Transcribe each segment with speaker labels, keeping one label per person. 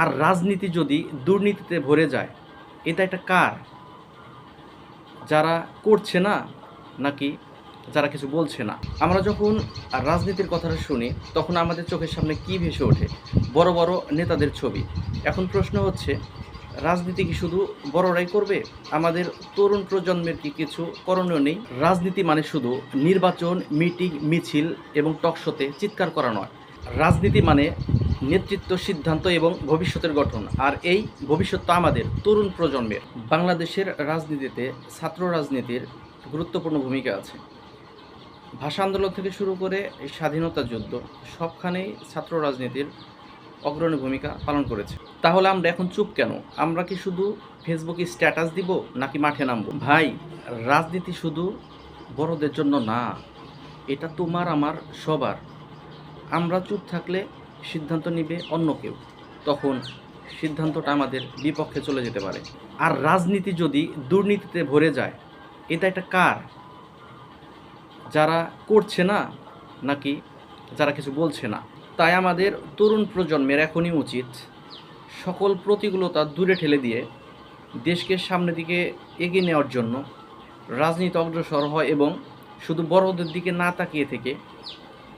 Speaker 1: আর রাজনীতি যদি দুর্নীতিতে ভরে যায়, এটা একটা কার? যারা করছে না, নাকি যারা কিছু বলছে না? আমরা যখন রাজনীতির কথাটা শুনি, তখন আমাদের চোখের সামনে কি ভেসে ওঠে? বড় বড় নেতাদের ছবি। এখন প্রশ্ন হচ্ছে, রাজনীতি কি শুধু বড়রাই করবে? আমাদের তরুণ প্রজন্মের কি কিছু করণীয় নেই? রাজনীতি মানে শুধু নির্বাচন, মিটিং, মিছিল এবং টকশোতে চিৎকার করা নয়। রাজনীতি মানে নেতৃত্ব সিদ্ধান্ত এবং ভবিষ্যতের গঠন। আর এই ভবিষ্যৎ আমাদের তরুণ প্রজন্মের। বাংলাদেশের রাজনীতিতে ছাত্র রাজনীতির গুরুত্বপূর্ণ ভূমিকা আছে। ভাষা আন্দোলন থেকে শুরু করে স্বাধীনতা যুদ্ধ সবখানেই ছাত্র রাজনীতির অগ্রণী ভূমিকা পালন করেছে। তাহলে আমরা এখন চুপ কেন? আমরা কি শুধু ফেসবুকে স্ট্যাটাস দিব নাকি মাঠে নামবো? ভাই রাজনীতি শুধু বড়দের জন্য না এটা তোমার আমার সবার। আমরা চুপ থাকলে সিদ্ধান্ত নিবে অন্য কেউ, তখন সিদ্ধান্তটা আমাদের বিপক্ষে চলে যেতে পারে। আর রাজনীতি যদি দুর্নীতিতে ভরে যায়, এটা একটা কার? যারা করছে না, নাকি যারা কিছু বলছে না? তাই আমাদের তরুণ প্রজন্মের এখনই উচিত সকল প্রতিকূলতা দূরে ঠেলে দিয়ে দেশকে সামনের দিকে এগিয়ে নেওয়ার জন্য রাজনীতি অগ্রসর হয় এবং শুধু বড়দের দিকে না তাকিয়ে থেকে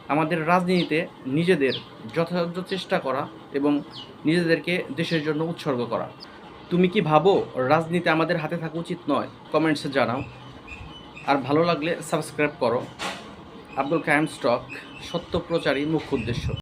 Speaker 1: আমাদের রাজনীতিতে নিজেদের যথাযথ চেষ্টা করা এবং নিজেদেরকে দেশের জন্য উৎসর্গ করা। তুমি কি ভাবো রাজনীতি আমাদের হাতে থাকা উচিত নয়? কমেন্টসে জানাও। আর ভালো লাগলে সাবস্ক্রাইব করো। আব্দুল কায়েম স্টক, সত্য প্রচারই মুখ্য উদ্দেশ্য।